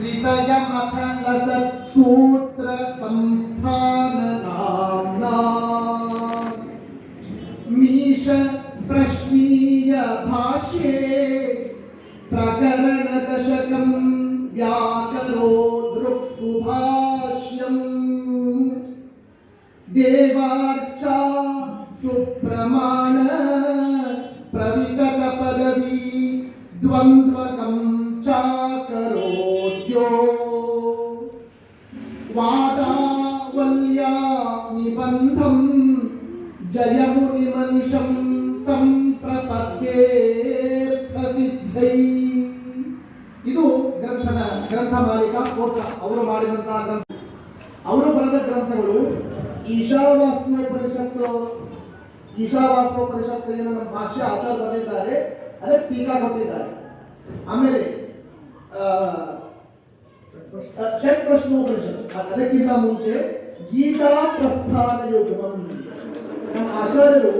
त्रितयमथ न सूत्र संस्थान मीश प्रश्नीय भाष्ये प्रकरण दशक व्याको दृक्सुभाष्यम् देवाचा सुप्रमाण प्रवितक पदवी द्वन्द्व निबन्धं जयमुनिमनिशं तं ಪ್ರಪದ್ಯೇರ್ಥಸಿದ್ಧೈ ಇದು ಗ್ರಂಥದ ಗ್ರಂಥ ಮಾಲೀಕ ಕೋಟ ಅವರು ಮಾಡಿದಂತಹ ಗ್ರಂಥ ಅವರು ಬರೆದ ಗ್ರಂಥಗಳು ಈಶಾವಾಸ್ಯೋಪನಿಷತ್ತು ಈಶಾವಾಸ್ಯೋಪನಿಷತ್ತು ಏನು ನಮ್ಮ ಭಾಷ್ಯ ಆಚಾರ ಬರೆದಿದ್ದಾರೆ ಅದಕ್ಕೆ ಟೀಕಾ ಕೊಟ್ಟಿದ್ದಾರೆ ಆಮೇಲೆ ಆ, ಷಟ್ ಪ್ರಶ್ನೋಪನಿಷತ್ ಅದ್- ಅದಕ್ಕಿಂತ ಮುಂಚೆ ಗೀತಾ ಪ್ರಸ್ಥಾನ ಯೋಗವನ್ನು ನಮ್ಮ ಆಚಾರ್ಯರು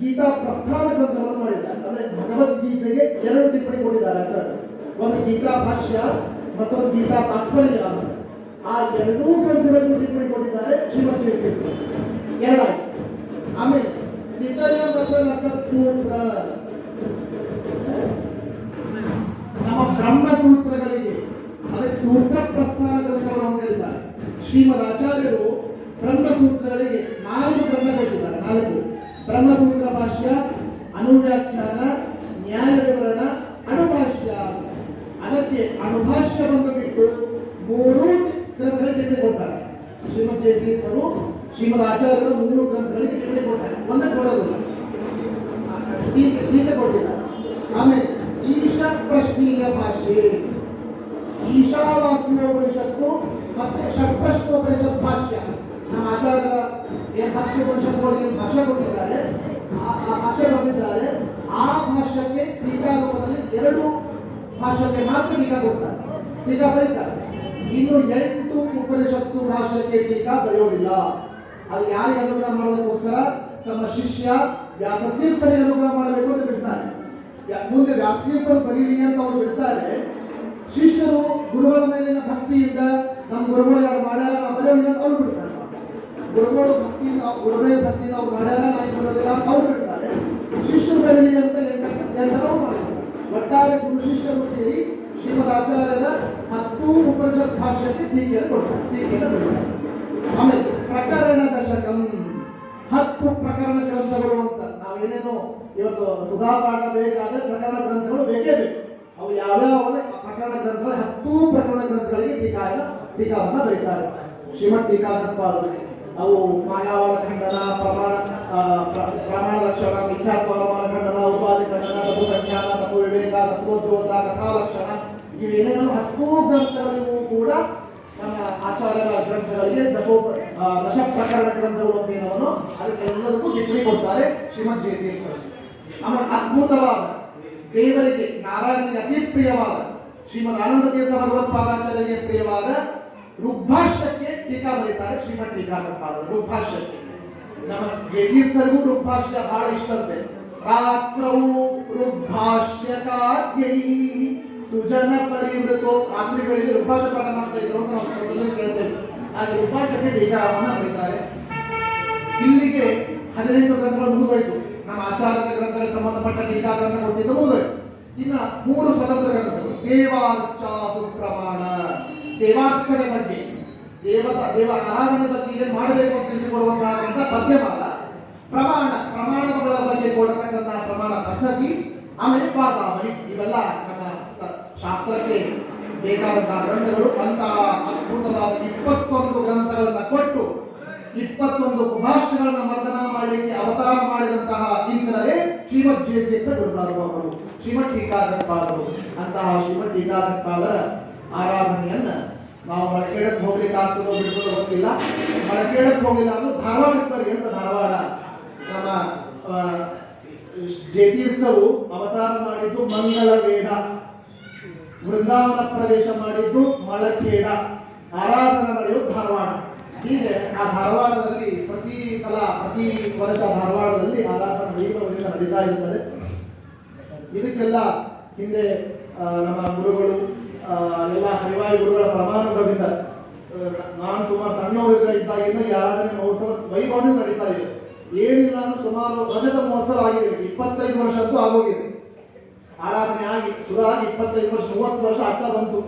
ಗೀತಾ ಪ್ರಸ್ಥಾನ ಗ್ರಂಥವನ್ನು ಮಾಡಿದ್ದಾರೆ. ಅಂದ್ರೆ ಭಗವದ್ಗೀತೆಗೆ ಎರಡು ಟಿಪ್ಪಣಿ ಕೊಟ್ಟಿದ್ದಾರೆ ಆಚಾರ್ಯರು. ಒಂದು ಗೀತಾ ಭಾಷ್ಯ, ಮತ್ತೊಂದು ಗೀತಾ ತಾತ್ಪರ್ಯ. ಆ ಎರಡೂ ಗ್ರಂಥಗಳನ್ನು ಟಿಪ್ಪಣಿ ಕೊಟ್ಟಿದ್ದಾರೆ ಶ್ರೀಮದ್ ಎರಡಾಯ್ತು. ಆಮೇಲೆ ನಿತಯ ಮತ್ತು ಸೂತ್ರ ನಮ್ಮ ಬ್ರಹ್ಮ ಸೂತ್ರಗಳಿಗೆ ಅದೇ ಸೂತ್ರ ಪ್ರಸ್ಥಾನ ಶ್ರೀಮದ್ ಆಚಾರ್ಯರು ಬ್ರಹ್ಮಸೂತ್ರಗಳಿಗೆ ನಾಲ್ಕು ಬ್ರಹ್ಮ ಕೊಟ್ಟಿದ್ದಾರೆ. ನಾಲ್ಕು. ಬ್ರಹ್ಮಸೂತ್ರ ಭಾಷ್ಯ, ಅನುವ್ಯಾಖ್ಯಾನ, ನ್ಯಾಯ ವಿವರಣ ಅಣುಭಾಷ್ಯ. ಅದಕ್ಕೆ ಅಣುಭಾಷ್ಯವನ್ನು ಬಿಟ್ಟು ಮೂರು ಗ್ರಂಥಗಳಿಗೆ ಟಿಪ್ಪಣಿ ಕೊಡ್ತಾರೆ. ಶ್ರೀಮದ್ ಜಯತೀರ್ಥರು ಶ್ರೀಮದ್ ಆಚಾರ್ಯರು ಮೂರು ಗ್ರಂಥಗಳಿಗೆ ಟಿಪ್ಪಣಿ ಕೊಡ್ತಾರೆ. ಒಂದೇ ಕೊಡೋದಿಲ್ಲ ಕೊಟ್ಟಿದ್ದಾರೆ. ಆಮೇಲೆ ಈಶ ಪ್ರಶ್ನೀಯ ಭಾಷೆ. ಮತ್ತೆ ಷಟ್ಪ್ರಶ್ನೋಪನಿಷತ್ ಭಾಷ್ಯ. ನಮ್ಮ ಆಚಾರ್ಯರ ಏನು ಹತ್ತು ಭಾಷೆ ಕೊಟ್ಟಿದ್ದಾರೆ? ಆ ಭಾಷೆ ಬಂದಿದ್ದಾರೆ. ಆ ಭಾಷ್ಯಕ್ಕೆ ಟೀಕಾ ರೂಪದಲ್ಲಿ ಎರಡು ಭಾಷೆಗೆ ಮಾತ್ರ ಟೀಕಾ ಕೊಡ್ತಾರೆ. ಟೀಕಾ ಬರೀತಾರೆ. ಇನ್ನು ಎಂಟು ಉಪನಿಷತ್ತು ಭಾಷ್ಯಕ್ಕೆ ಟೀಕಾ ಬರೆಯೋದಿಲ್ಲ. ಅದು ಯಾರಿಗೆ ಅನುಗ್ರಹ ಮಾಡೋದಕ್ಕೋಸ್ಕರ? ತಮ್ಮ ಶಿಷ್ಯ ವ್ಯಾಸತೀರ್ಥನಿಗೆ ಅನುಗ್ರಹ ಮಾಡಬೇಕು ಅಂತ ಬಿಡ್ತಾರೆ. ಮುಂದೆ ವ್ಯಾಸತೀರ್ಥರು ಬರೀಲಿ ಅಂತ ಅವರು ಬಿಡ್ತಾರೆ ಶಿಷ್ಯರು ಗುರುಗಳ ಮೇಲಿನ ಭಕ್ತಿಯಿಂದ ನಮ್ಮ ಗುರುಗಳು ಯಾರು ಮಾಡ್ಯಾರ ನಾವು ಅನ್ನೋದು ಅವ್ರು ಬಿಡ್ತಾರೆ ಗುರುಗಳು ಭಕ್ತಿಯಿಂದ, ಗುರುಗಳ ಭಕ್ತಿಯಿಂದ ಅವ್ರು ಮಾಡ್ಯಾರ ನಾಯಿ ಬರೋದಿಲ್ಲ ಅಂತ ಅವ್ರು ಬಿಡ್ತಾರೆ ಶಿಷ್ಯ ಬರೀಲಿ ಅಂತ ಎಂಟನೂ ಮಾಡ್ತಾರೆ ಒಟ್ಟಾರೆ ಗುರು ಶಿಷ್ಯರು ಸೇರಿ ಶ್ರೀಮದ್ ಆಚಾರ್ಯರ ಹತ್ತು ಉಪನಿಷತ್ ಭಾಷ್ಯಕ್ಕೆ ಟೀಕೆಯನ್ನು ಕೊಡ್ತಾರೆ. ಟೀಕೆಯನ್ನು ಬರೀತಾರೆ ಆಮೇಲೆ ಪ್ರಕರಣ ದಶಕಂ. ಹತ್ತು ಪ್ರಕರಣ ಗ್ರಂಥಗಳು ಅಂತ. ನಾವೇನೇನು ಇವತ್ತು ಸುಧಾ ಪಾಠ ಬೇಕಾದ್ರೆ ಪ್ರಕರಣ ಗ್ರಂಥಗಳು ಬೇಕೇ ಬೇಕು. ಅವು ಯಾವ್ಯಾವ ಪ್ರಕರಣ ಗ್ರಂಥಗಳು ಹತ್ತು ಪ್ರಕರಣ ಗ್ರಂಥಗಳಿಗೆ ಟೀಕಾಯನ ಟೀಕಾವನ್ನ ಬರೀತಾರೆ. ಶ್ರೀಮಠ್ ಟೀಕಾಕೃತ್ಪಾದರು ಅವು ಮಾಯಾವಾದ ಖಂಡನ ಪ್ರಮಾಣ ಪ್ರಮಾಣ ಲಕ್ಷಣ ಮಿಥ್ಯಾತ್ವ ಅನುಮಾನ ಖಂಡನ ಉಪಾಧಿ ಖಂಡನ ತಪ್ಪು ಸಂಖ್ಯಾನ ತಪ್ಪು ವಿವೇಕ ತತ್ವೋದ್ಯೋತ ಕಥಾಲಕ್ಷಣ ಇವೇನೇನೋ ಹತ್ತು ಗ್ರಂಥಗಳಿಗೂ ಕೂಡ ನಮ್ಮ ಆಚಾರ್ಯರ ಗ್ರಂಥಗಳಿಗೆ ದಶೋ ದಶ ಪ್ರಕರಣ ಗ್ರಂಥಗಳು ಅಂತ ಏನವನು ಅದಕ್ಕೆಲ್ಲದಕ್ಕೂ ಟಿಪ್ಪಣಿ ಕೊಡ್ತಾರೆ ಶ್ರೀಮದ್ ಜಯತೀರ್ಥರು. ಆಮೇಲೆ ಅದ್ಭುತವಾದ ದೇವರಿಗೆ ನಾರಾಯಣನಿಗೆ ಅತಿ ಪ್ರಿಯವಾದ ಶ್ರೀಮದ್ ಆನಂದ ತೀರ್ಥ ಭಗವತ್ಪಾದಾಚಾರ್ಯರಿಗೆ ಪ್ರಿಯವಾದ ಋಗ್ಭಾಷ್ಯಕ್ಕೆ ಟೀಕಾ ಬರೀತಾರೆ ಶ್ರೀಮಠ್ ಟೀಕಾಕೃತ್ಪಾದರು ಋಗ್ಭಾಷ್ಯಕ್ಕೆ ನಮ್ಮ ಜಯತೀರ್ಥರಿಗೂ ಋಗ್ಭಾಷ್ಯ ಬಹಳ ಇಷ್ಟಂತೆ ರಾತ್ರೌ ಋಗ್ಭಾಷ್ಯಕಾದ್ಯೈ ಸುಜನ ಪರಿವೃತೋ. ರಾತ್ರಿ ವೇಳೆಗೆ ಋಗ್ಭಾಷ್ಯ ಪಾಠ ಮಾಡ್ತಾ ಇದ್ರು ಅಂತ ನಾವು ಮೊದಲೇ ಕೇಳ್ತೇವೆ. ಆ ಋಗ್ಭಾಷ್ಯಕ್ಕೆ ಟೀಕಾವನ್ನು ಬರೀತಾರೆ. ಇಲ್ಲಿಗೆ ಹದಿನೆಂಟು ಗ್ರಂಥಗಳು ಮುಗಿದೋಯ್ತು. ನಮ್ಮ ಆಚಾರ್ಯರ ಗ್ರಂಥಗಳಿಗೆ ಸಂಬಂಧಪಟ್ಟ ಟೀಕಾ ಗ್ರಂಥ ಕೊಟ್ಟಿದ್ದು ಮುಗಿದೋಯ್ತು. ಇನ್ನ ಮೂರು ಸ್ವತಂತ್ರ ಗ್ರಂಥಗಳು. ದೇವಾರ್ಚಾ ಸುಪ್ರಮಾಣ ದೇವಾರ್ಚನೆ ಬಗ್ಗೆ, ದೇವತ, ದೇವ ಆರಾಧನೆ ಬಗ್ಗೆ ಏನ್ ಮಾಡಬೇಕು ಅಂತ ತಿಳಿಸಿಕೊಡುವಂತಹ ಪದ್ಯಮಾಲ ಪ್ರಮಾಣ, ಪ್ರಮಾಣಗಳ ಬಗ್ಗೆ ಕೊಡತಕ್ಕಂತಹ ಪ್ರಮಾಣ ಪದ್ಧತಿ ಆಮೇಲೆ ಪಾದಾವಳಿ ಇವೆಲ್ಲ ನಮ್ಮ ಶಾಸ್ತ್ರಕ್ಕೆ ಬೇಕಾದಂತಹ ಗ್ರಂಥಗಳು. ಅಂತಹ ಅದ್ಭುತವಾದ ಇಪ್ಪತ್ತೊಂದು ಗ್ರಂಥಗಳನ್ನ ಕೊಟ್ಟು, ಇಪ್ಪತ್ತೊಂದು ಕುಭಾಷ್ಯಗಳನ್ನ ಮರ್ದನ ಮಾಡಲಿಕ್ಕೆ ಅವತಾರ ಮಾಡಿದಂತಹ ಇಂದ್ರರೇ ಶ್ರೀಮದ್ ಜಯತೀರ್ಥ ಗುರುದಾರುವವರು ಶ್ರೀಮದ್ ಟೀಕಾಕೃತ್ಪಾದರು ಅಂತಹ ಶ್ರೀಮದ್ ಟೀಕಾಕೃತ್ಪಾದರ ಆರಾಧನೆಯನ್ನ ನಾವು ಮಳಕೇಡಕ್ಕೆ ಹೋಗ್ಲಿಕ್ಕೆ ಆಗ್ತದೋ ಗೊತ್ತಿಲ್ಲ. ಮಳಕೇಡಕ್ಕೆ ಹೋಗಿಲ್ಲ ಅಂದ್ರೆ ಧಾರವಾಡಕ್ಕೆ ಬರಿ ಅಂತ ಧಾರವಾಡ ನಮ್ಮ ಜಯತೀರ್ಥರು ಅವತಾರ ಮಾಡಿದ್ದು ಮಂಗಳವೇಡ. ವೃಂದಾವನ ಪ್ರವೇಶ ಮಾಡಿದ್ದು ಮಳಕೇಡ. ಆರಾಧನೆ ನಡೆಯೋದು ಧಾರವಾಡ. ಹೀಗೆ ಆ ಧಾರವಾಡದಲ್ಲಿ ಪ್ರತಿ ಸಲ, ಪ್ರತಿ ವರ್ಷ ಧಾರವಾಡದಲ್ಲಿ ಆರಾಧನೆ ವೈಭವದಿಂದ ನಡೀತಾ ಇರ್ತದೆ. ಇದಕ್ಕೆಲ್ಲ ಹಿಂದೆ ನಮ್ಮ ಗುರುಗಳು ಎಲ್ಲ ಹರಿವಾಯಿ ಗುರುಗಳ ಪ್ರಮಾಣಗಳಿಂದ ನಾನು ಸುಮಾರು ಸಣ್ಣವರಿದ್ದ ಇದ್ದಾಗಿಂದ ಯಾರಾದರೂ ಮಹೋತ್ಸವ ವೈಭವನೇ ನಡೀತಾ ಇದೆ. ಏನಿಲ್ಲ ಅಂದ್ರೆ ಸುಮಾರು ರಜತ ಮಹೋತ್ಸವ ಆಗಿದೆ. ಇಪ್ಪತ್ತೈದು ವರ್ಷ ಅಂತೂ ಆಗೋಗಿದೆ. ಆರಾಧನೆ ಆಗಿ, ಶುರು ಆಗಿ ಇಪ್ಪತ್ತೈದು ವರ್ಷ, ಮೂವತ್ತು ವರ್ಷ ಆಗ್ತಾ ಬಂತು.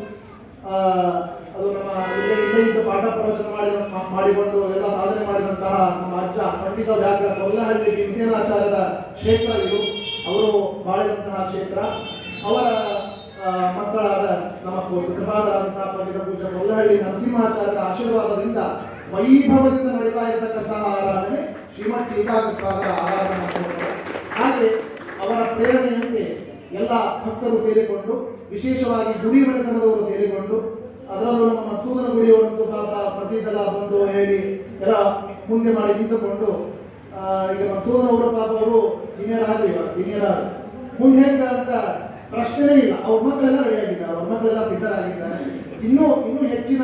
ಅದು ನಮ್ಮ ಇಲ್ಲೇ ಇಲ್ಲೇ ಇದ್ದು ಪಾಠ ಪ್ರವಚನ ಮಾಡಿದ ಮಾಡಿಕೊಂಡು ಎಲ್ಲ ಸಾಧನೆ ಮಾಡಿದಂತಹ ನಮ್ಮ ಅಜ್ಜ ಪಂಡಿತ ವ್ಯಾಘ್ರ ಕೊಲ್ಲಹಳ್ಳಿ ವಿಜ್ಞಾನಾಚಾರ್ಯರ ಕ್ಷೇತ್ರ ಇದು. ಅವರು ಬಾಳಿದಂತಹ ಕ್ಷೇತ್ರ. ಅವರ ಮಕ್ಕಳಾದ ನಮ್ಮ ಕೃಪಾದರಾದಂತಹ ಪಂಡಿತ ಪೂಜಾ ಕೊಲ್ಲಹಳ್ಳಿ ನರಸಿಂಹಾಚಾರ್ಯರ ಆಶೀರ್ವಾದದಿಂದ ವೈಭವದಿಂದ ನಡೀತಾ ಇರತಕ್ಕಂತಹ ಆರಾಧನೆ ಶ್ರೀಮಠ್ ಟೀಕಾಕೃಷ್ಣರ ಆರಾಧನೆ. ಹಾಗೆ ಅವರ ಪ್ರೇರಣೆಯಂತೆ ಎಲ್ಲ ಭಕ್ತರು ಸೇರಿಕೊಂಡು, ವಿಶೇಷವಾಗಿ ಗುಡಿ ಮನೆತನದವರು ಸೇರಿಕೊಂಡು, ಅದರಲ್ಲೂ ನಮ್ಮ ಮಸೂದನ ಗುಡಿಯವರಂತೂ ಪಾಪ ಪ್ರತಿ ಸಲ ಬಂದು ಹೇಳಿ ಎಲ್ಲ ಮುಂದೆ ಮಾಡಿ ನಿಂತುಕೊಂಡು ಈಗ ಮಸೂದನವರು ಪಾಪ ಅವರು ಸೀನಿಯರ್ ಆಗಲಿ ಇವಾಗ ಅಂತ ಪ್ರಶ್ನೆನೇ ಇಲ್ಲ. ಅವ್ರ ಮಕ್ಕಳೆಲ್ಲ ರೆಡಿ ಆಗಿದ್ದಾರೆ. ಅವ್ರ ಮಕ್ಕಳೆಲ್ಲ ಸಿದ್ಧರಾಗಿದ್ದಾರೆ. ಇನ್ನೂ ಇನ್ನೂ ಹೆಚ್ಚಿನ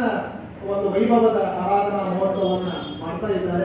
ಒಂದು ವೈಭವದ ಆರಾಧನಾ ಮಹೋತ್ಸವವನ್ನು ಮಾಡ್ತಾ ಇದ್ದಾರೆ.